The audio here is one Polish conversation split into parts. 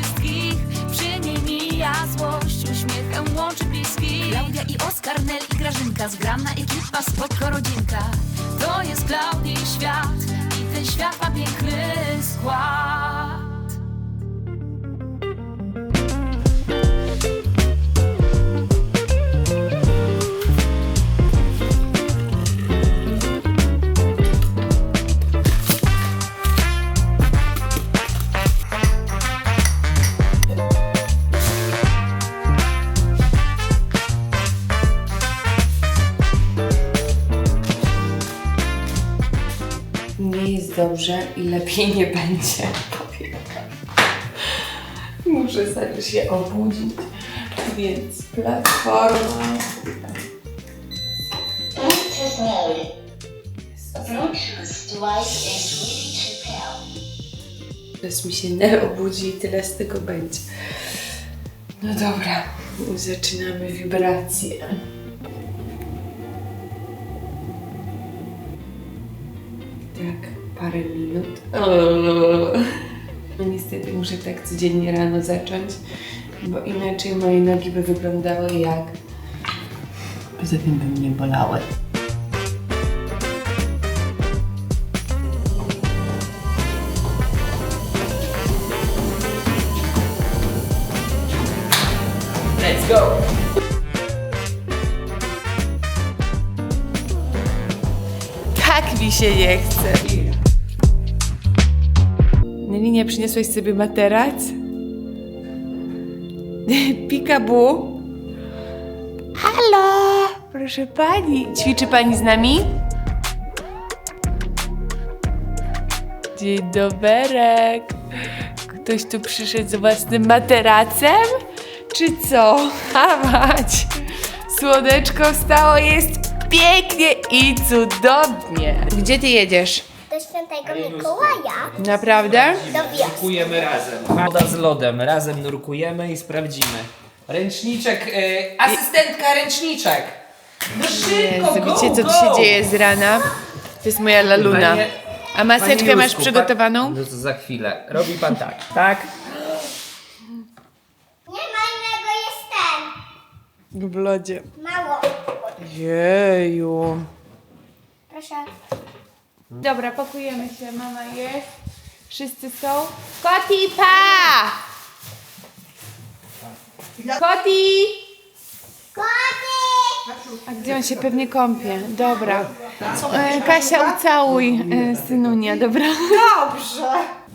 wszystkich. Przy niej mija złość Uśmiechem łączy bliskich Klaudia i Oskar, Nel i Grażynka Zgrana ekipa, spoko rodzinka. To jest Klaudii świat I ten świat ma piękny skład dobrze i lepiej nie będzie. Muszę zaraz się obudzić, więc platforma. Teraz mi się nie obudzi i tyle z tego będzie. No dobra, zaczynamy wibrację. Parę minut. No niestety muszę tak codziennie rano zacząć, bo inaczej moje nogi by wyglądały jak... Poza tym by mnie bolały. Let's go! Tak mi się nie chce. Nelinia, przyniosłaś sobie materac? Pikabu? Halo! Proszę pani. Ćwiczy pani z nami? Dzień doberek. Ktoś tu przyszedł z własnym materacem? Czy co? Hawać! Słoneczko wstało, jest pięknie i cudownie. Gdzie ty jedziesz? Do świętego Mikołaja Naprawdę? do wiosny. Nurkujemy razem. Woda z lodem. Razem nurkujemy i sprawdzimy. Ręczniczek, y, asystentka ręczniczek. No szybko, go, Widzicie, co tu go. się dzieje z rana? To jest moja laluna. Panie- A maseczkę Panie masz Józku, przygotowaną? No to za chwilę. Robi pan tak, tak? Nie ma innego, jest ten. W lodzie. Mało. Jeju. Proszę. Dobra, pakujemy się. Mama jest. Wszyscy są. Koti, pa! Koti! A gdzie on się pewnie kąpie? Dobra. E, Kasia, ucałuj e, synunia, dobra? Dobrze.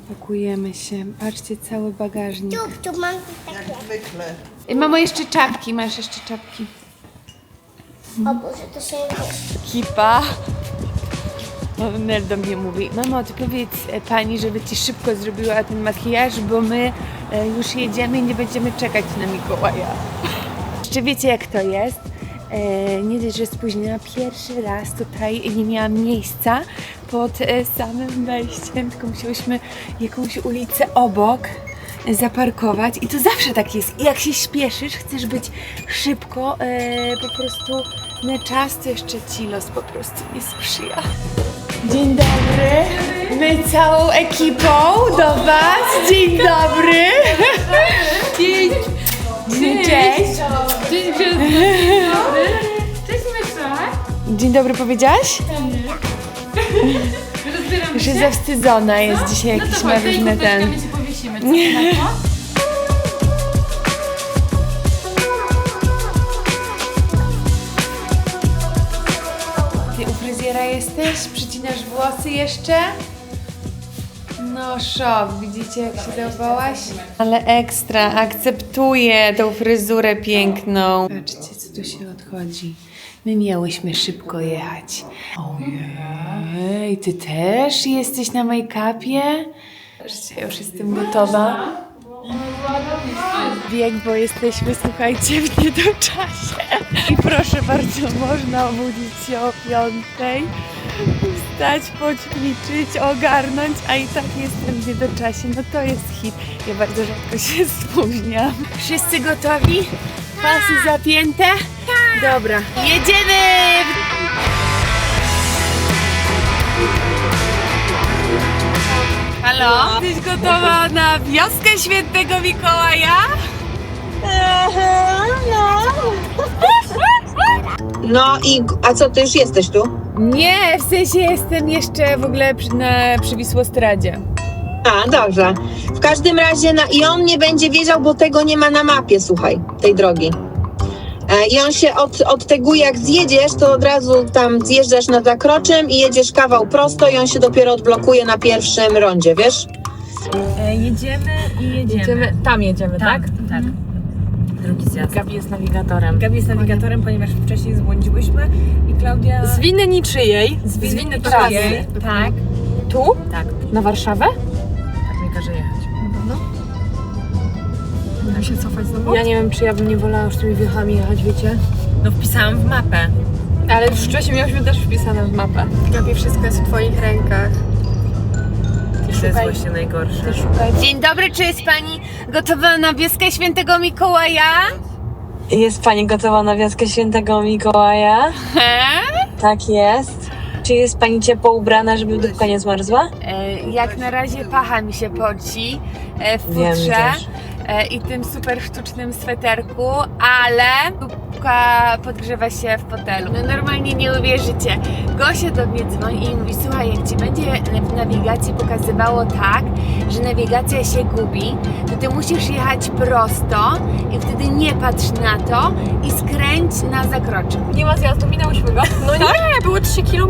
Pakujemy się. Patrzcie, cały bagażnik. Tu, tu mam takie. E, Mamo, jeszcze czapki. Masz jeszcze czapki. O Boże, to się nie Kipa. Nel do mnie mówi, mamo, ty powiedz e, pani, żeby ci szybko zrobiła ten makijaż, bo my e, już jedziemy i nie będziemy czekać na Mikołaja. Jeszcze wiecie jak to jest? E, nie dość, że spóźniona pierwszy raz tutaj nie miałam miejsca pod samym wejściem, tylko musiałyśmy jakąś ulicę obok zaparkować i to zawsze tak jest. I jak się śpieszysz, chcesz być szybko, po prostu na czas, to jeszcze ci los po prostu nie sprzyja. Dzień dobry. My całą ekipą do Was. Dzień dobry. Dzień. Dzień. Cześć. Dzień dobry. Cześć Mysza. Dzień dobry powiedziałaś? Rozbieramy Już się. jest zawstydzona, jest dzisiaj No jakiś to ma chodź, tej różne ten. powiesimy. Co ty na to? Ty u fryzjera jesteś? Przycinasz włosy jeszcze? No szok, widzicie jak się zachowałaś? Ale ekstra, akceptuję tą fryzurę piękną. Patrzcie co tu się odchodzi. My miałyśmy szybko jechać. Ojej, ty też jesteś na make-upie? Patrzcie, już jestem gotowa. Bieg, bo jesteśmy, słuchajcie, w niedoczasie. I proszę bardzo, można obudzić się o piątej. Wstać, poćwiczyć, ogarnąć, a i tak jestem w niedoczasie. No to jest hit. Ja bardzo rzadko się spóźniam. Wszyscy gotowi? Pasy zapięte? Dobra, jedziemy! Halo? Jesteś gotowa na wioskę świętego Mikołaja? No i a co, ty już jesteś tu? Nie, w sensie jestem jeszcze w ogóle przy, na Przywisłostradzie. A, dobrze. W każdym razie, na, i on nie będzie wiedział, bo tego nie ma na mapie, słuchaj, tej drogi. E, I on się od, od tego, jak zjedziesz, to od razu tam zjeżdżasz na zakroczym i jedziesz kawał prosto i on się dopiero odblokuje na pierwszym rondzie, wiesz? Jedziemy i jedziemy. tam jedziemy, tak? Tak. Drugi zjazd. Gabi jest nawigatorem. Gabi jest nawigatorem, ponieważ wcześniej zbłądziłyśmy i Klaudia... Z winy niczyjej. Z winy winy niczyjej. Tak. Tu? Tak, Na Warszawę? tak mi każe jechać. Mam się cofać znowu? Ja nie wiem, czy ja bym nie wolała już tymi wiechami jechać, wiecie? No wpisałam w mapę. Ale już wcześniej miałyśmy też wpisane w mapę. Gabi, wszystko jest w twoich rękach. To jest właśnie najgorsze. Dzień dobry, czy jest Pani gotowa na wioskę świętego Mikołaja? Jest Pani gotowa na wioskę świętego Mikołaja? He? Tak jest. Czy jest Pani ciepło ubrana, żeby dupka nie zmarzła? E, jak na razie pacha mi się poci e, w Wiem futrze też. e, i tym super sztucznym sweterku, ale podgrzewa się w fotelu. No normalnie nie uwierzycie. Gosia do mnie dzwoni i mówi, słuchaj, jak Ci będzie w nawigacji pokazywało tak, że nawigacja się gubi, to Ty musisz jechać prosto i wtedy nie patrz na to i skręć na zakroczy. Nie ma zjazdu, minęłyśmy go. No nie, było 3 km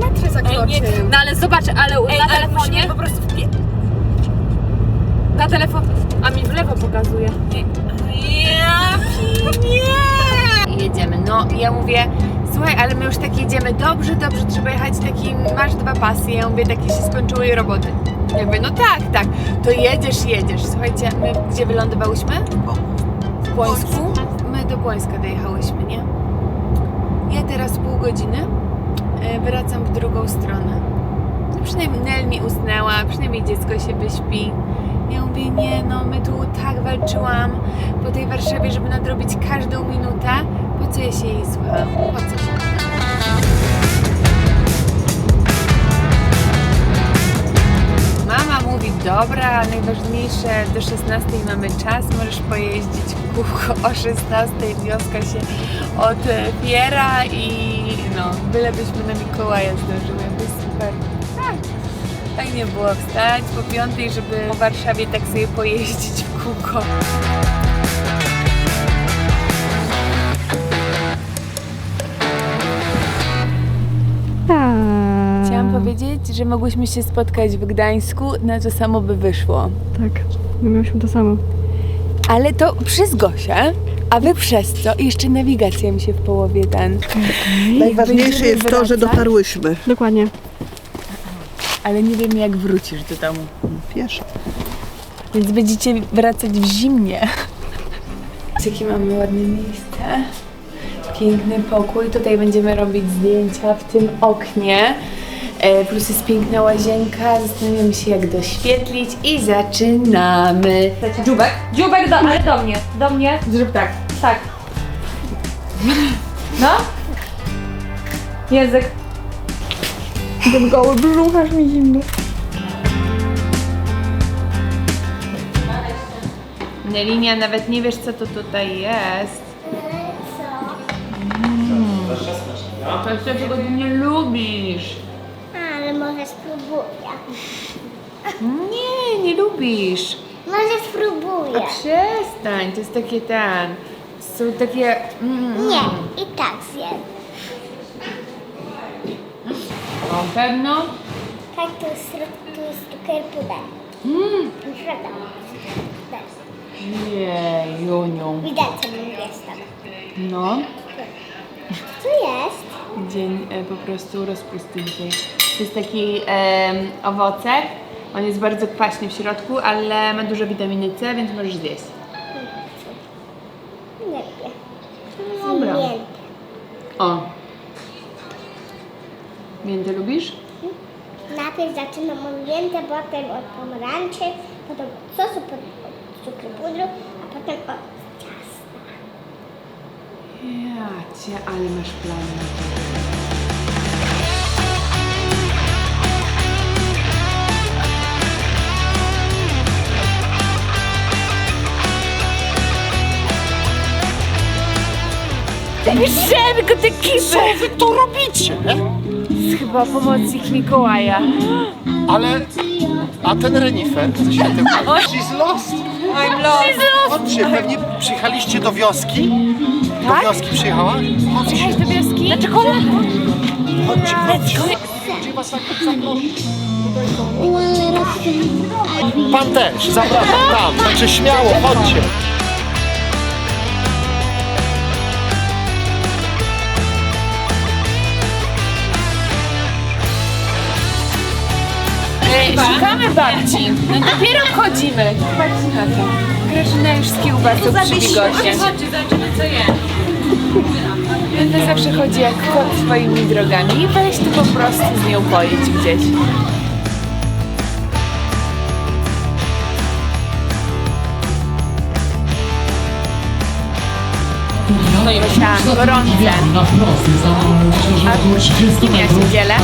Ej, nie, No ale zobacz, ale Ej, na ale telefonie... musimy po prostu wpie... Na telefon... A mi w lewo pokazuje. I jedziemy. No i ja mówię, słuchaj, ale my już tak jedziemy, dobrze, dobrze, trzeba jechać taki, masz dwa pasy. Ja mówię, takie się skończyły roboty. Ja mówię, no tak, tak, to jedziesz, jedziesz. Słuchajcie, my gdzie wylądowałyśmy? W Płońsku. My do Płońska dojechałyśmy, nie? Ja teraz pół godziny e, wracam w drugą stronę. No Przynajmniej Nel mi usnęła, przynajmniej dziecko się wyśpi. Ja mówię, nie no, my tu tak walczyłam po tej Warszawie, żeby nadrobić każdą minutę. Ja się jej co się? Mama mówi, dobra, najważniejsze, do 16 mamy czas, możesz pojeździć w kółko o 16, wioska się otwiera i no, bylebyśmy na Mikołaja zdążyły, jest super. Tak. Fajnie było wstać po piątej, żeby po Warszawie tak sobie pojeździć w kółko. Powiedzieć, że mogłyśmy się spotkać w Gdańsku, na to samo by wyszło. Tak, my miałyśmy to samo. Ale to przez Gosię, a wy przez co? I jeszcze nawigacja mi się w połowie ten. Najważniejsze jest to, że dotarłyśmy. Dokładnie. Ale nie wiem jak wrócisz do domu. Wiesz? Więc będziecie wracać w zimnie. Jakie mamy ładne miejsce. Piękny pokój. Tutaj będziemy robić zdjęcia w tym oknie. E, Plus jest piękna łazienka. Zastanawiamy się jak doświetlić i zaczynamy. Dziubek? Dziubek, do, ale do mnie. Do mnie. Zrób tak. Tak. No? Język. Ten goły brzuch, aż mi zimno. Nelinia, nawet nie wiesz co to tutaj jest. Mm. To jest to, czego ty nie lubisz. Spróbuję. Nie, nie lubisz. Może A spróbuję. przestań, to jest takie ten. Są takie. Mm, Nie, i tak zjem. Na pewno. Tak, tu jest, tu jest cukier puder. Mm. Nie, Juniu. Widać, co mi jest tam. No. Co jest? Dzień e, po prostu rozpusty dzisiaj. To jest taki em, owocek. On jest bardzo kwaśny w środku, ale ma dużo witaminy C, więc możesz zjeść. Wiem. Dobra. Mięty. O. Miętę lubisz? Najpierw zaczynam od mięta, potem od pomarańczy, potem od sosu, potem od cukru pudru, a potem od ciasta. Cię, ale masz plan na to. Te kipy! Co wy tu robicie? Chyba pomocnik Mikołaja. Ale... A ten renifer, co się tym She's lost. I'm lost. Chodźcie, pewnie przyjechaliście do wioski? Do Tak? wioski przyjechała? Chodźcie, Cześć do wioski? Na czekoladę! chodźcie, chodźcie. Gdzie was tak zaproszę? Pan też, zapraszam tam, także śmiało, chodźcie. Szukamy babci. No dopiero wchodzimy. Patrz na to. Grażyna już z kiełbasą przy bigocie. Chodźcie, zobaczymy co je. Będę zawsze chodzi jak kot swoimi drogami i weź tu po prostu z nią pojedź gdzieś. No i musiałam gorące. A z kim ja się dzielę?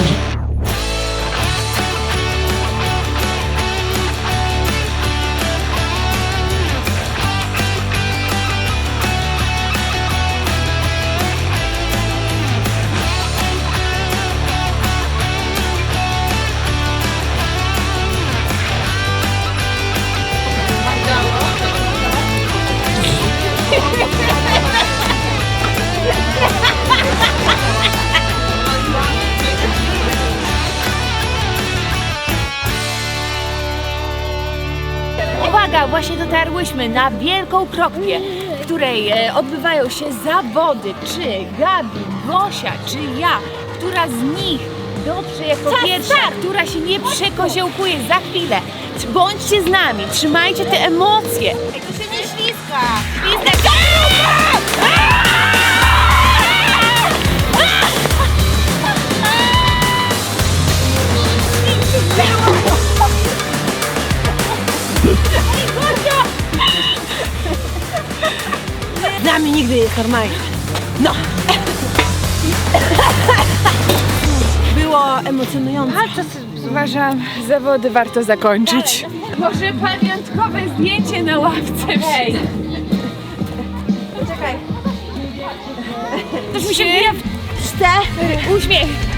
Dotarłyśmy na wielką krokwię, w której e, odbywają się zawody. Czy Gabi, Gosia, czy ja, która z nich dotrze jako pierwsza, która się nie przekoziołkuje za chwilę. Bądźcie z nami, trzymajcie te emocje. Ej, to się nie śliska. Śliska Dla mnie nigdy jest normalnie. No. Było emocjonujące. A to uważam, zawody warto zakończyć. Może pamiątkowe zdjęcie na ławce Hej. Czekaj. Też mi się w cztery. Uśmiech.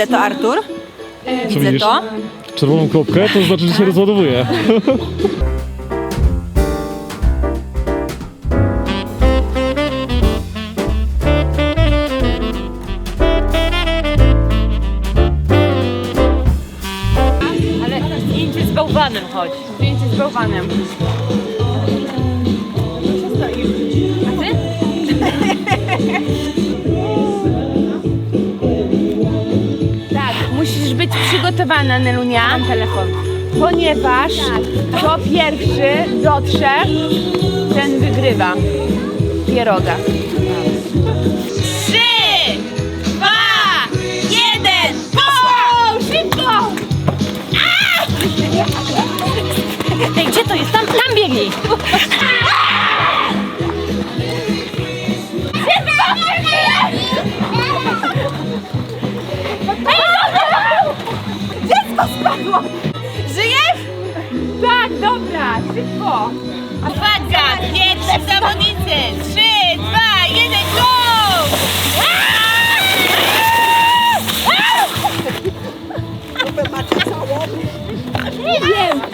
Widzę to, Artur. Widzę widzisz? to. Czerwoną kropkę, to znaczy, że się rozładowuje. Ale zdjęcie z bałwanem chodź. panem. Tak, telefon. Ponieważ kto pierwszy dotrze, ten wygrywa. Pieroga. Trzy, dwa, jeden, poszło! Szybko! Ej, gdzie to jest? Tam, tam biegnij! Dziecko spadło! Żyjesz? Tak, dobra, szybko! Uwaga, pierwsi zawodnicy! Trzy, dwa, jeden, go! Nie wiem!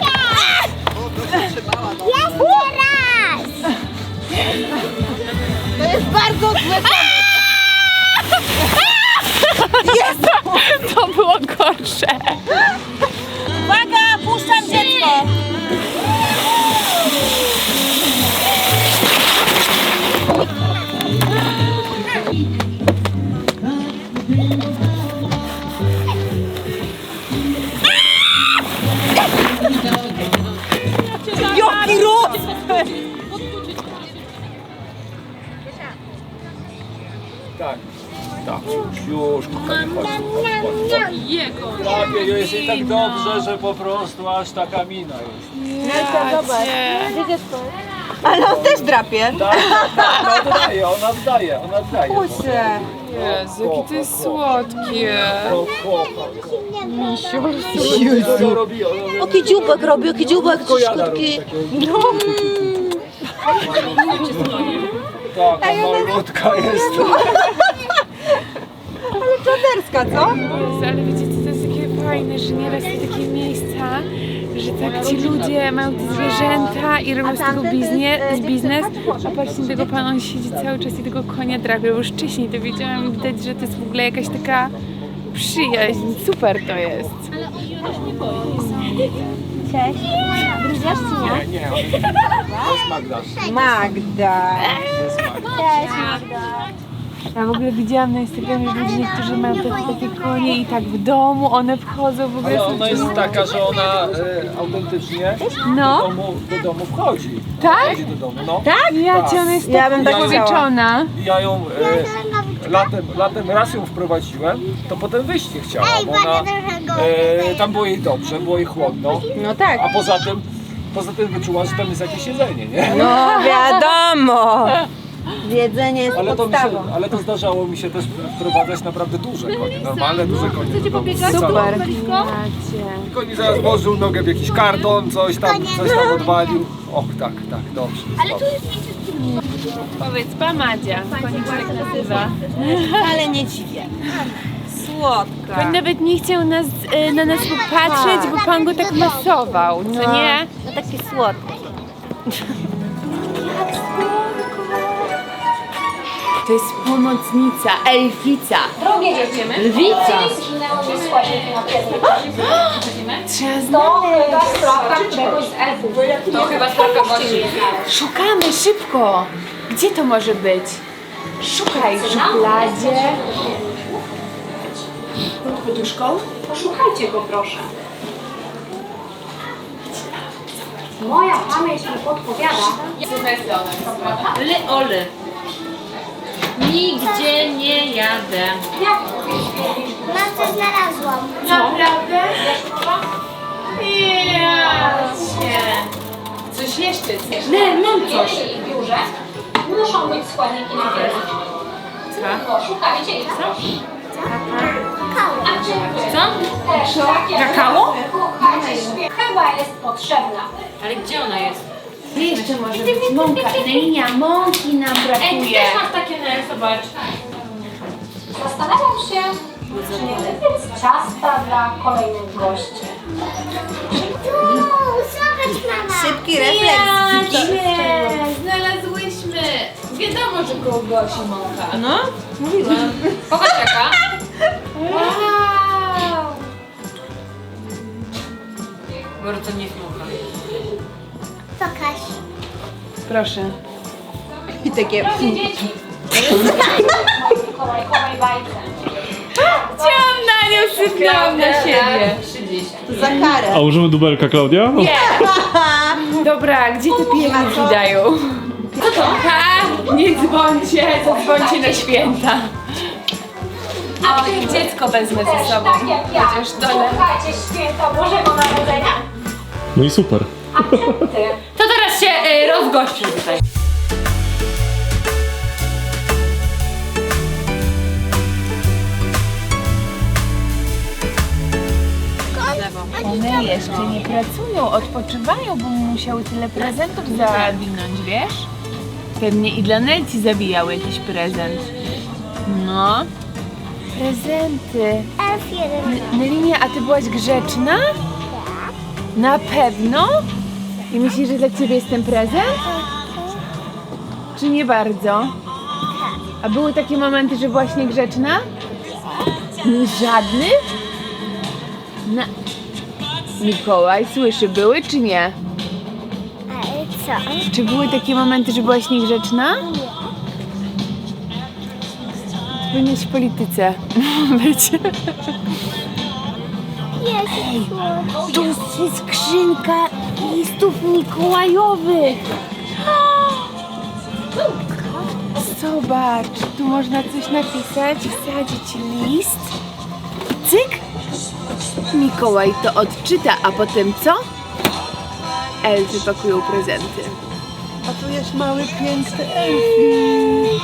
Jest jej tak dobrze, że po prostu aż taka mina jest. Ale on też drapie. Tak, tak, ona oddaje, ona oddaje, ona oddaje. Puśćcie. Jezu, jakie to jest słodkie. Co to robi? Ona robi- Oki dziubek robi, oki dziubek, szkutki. Taka malutka jest. Czaderska, co? Jezu, ale wiecie fajne, że nieraz są takie miejsca, że tak ci ludzie mają te zwierzęta i robią z tego biznes, biznes a patrzcie tego pana, on siedzi cały czas i tego konia drapie, bo już wcześniej to wiedziałam i widać, że to jest w ogóle jakaś taka przyjaźń, super to jest. Cześć. Gryziesz czy nie? Nie, nie. To jest Magda. Magda. Jest Magda. Ja w ogóle widziałam na Instagramie, że ludzie niektórzy mają te, takie konie i tak w domu, one wchodzą w ogóle. Ale są ona jest taka, że ona e, autentycznie do No, domu, do domu wchodzi. tak? Wchodzi do domu, no. Tak? Ja cię, ona jest Ja tak bym tak chciała. powieczona. I Ja ją e, latem, latem raz ją wprowadziłem, to potem wyjść nie chciała, bo ona, e, tam było jej dobrze, było jej chłodno, No tak. a poza tym, poza tym wyczuła, że tam jest jakieś jedzenie, nie? No wiadomo. Jedzenie jest Ale to, mi się, ale to zdarzało mi się też wprowadzać naprawdę duże konie, normalne duże konie. Chcecie Super. Macie. Koń zaraz włożył nogę w jakiś karton, coś tam, coś tam odwalił. Och, tak, tak, dobrze. Ale tu Powiedz, Pamadzia, konik się tak nazywa. Ale nie dziwię. Słodka. Pan nawet nie chciał nas, e, na nas popatrzeć, bo pan go tak masował, co nie? No takie słodkie. To jest pomocnica, elfica. Drogie dziewczyny, Lwica. składniki na Trzeba znaleźć. To chyba sprawka któregoś z elfów. To chyba sprawka gości. Szukamy szybko. Gdzie to może być? Szukaj w szufladzie. Pod poduszką? Poszukajcie go proszę. Moja pamięć mi podpowiada. Ly ole. Nigdzie nie jadę. Jak Mam coś znalazłam. Naprawdę? Jacie. Coś jeszcze chcesz? Nie, mam coś. biurze muszą być składniki na wiele. Co? Szukajcie ich. Co? Kakao? Chyba jest potrzebna. Ale gdzie ona jest? Gdzie jeszcze może być mąka? Linia, mąki nam Ej, ty brakuje. też masz takie, ne, zobacz. Zastanawiam się, czy nie wypiec ciasta dla kolejnych gości. Zobacz mama. Szybki refleks. Nie, znalazłyśmy. Wiadomo, że koło Gosi mąka. No, mówiłam. Popatrz jaka. Wow. Bardzo nie. Pokaż. Proszę. I takie... Drogie dzieci. Chowaj bajkę. Chciałam na nią, sypnęłam na siebie. Za karę. A użymy dubelka, Klaudia? Nie! Dobra, gdzie te pierniki dają? Co to? Ha! Nie dzwońcie, zadzwońcie na święta. A dziecko wezmę ze sobą. Tak jak ja. Chociaż dole. Słuchajcie święta Bożego Narodzenia. No i super. To teraz się y, rozgościsz tutaj. One jeszcze nie pracują, odpoczywają, bo musiały tyle prezentów zawinąć, wiesz? Pewnie i dla Nelci zabijały jakiś prezent. No. Prezenty. F1. Nelinia, a ty byłaś grzeczna? Na pewno? I myślisz, że dla ciebie jest ten prezent? Czy nie bardzo? A były takie momenty, że byłaś niegrzeczna? Żadnych? Na... Mikołaj, słyszy, były czy nie? Ale co? Czy były takie momenty, że byłaś niegrzeczna? Powinnaś w polityce być. Jezu, Tu jest skrzynka listów mikołajowych. Zobacz, tu można coś napisać, wsadzić list. Cyk! Mikołaj to odczyta, a potem co? Elfy pakują prezenty. A tu jest mały, piękny elfik.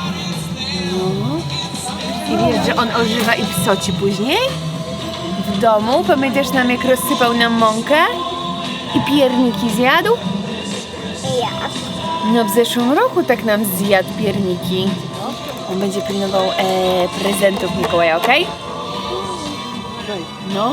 No. I wiesz, że on ożywa i psoci później? W domu, pamiętasz nam jak rozsypał nam mąkę? I pierniki zjadł? ja. No w zeszłym roku tak nam zjadł pierniki. On będzie pilnował e, prezentów Mikołaja, okej? No.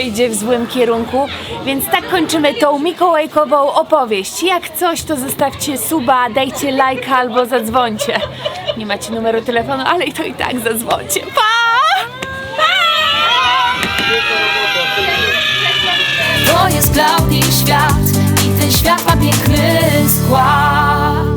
Idzie w złym kierunku, więc tak kończymy tą mikołajkową opowieść. Jak coś, to zostawcie suba, dajcie lajka albo zadzwońcie. Nie macie numeru telefonu, ale i to i tak zadzwońcie. Pa! To jest Klaudii świat i ten świat ma piękny skład.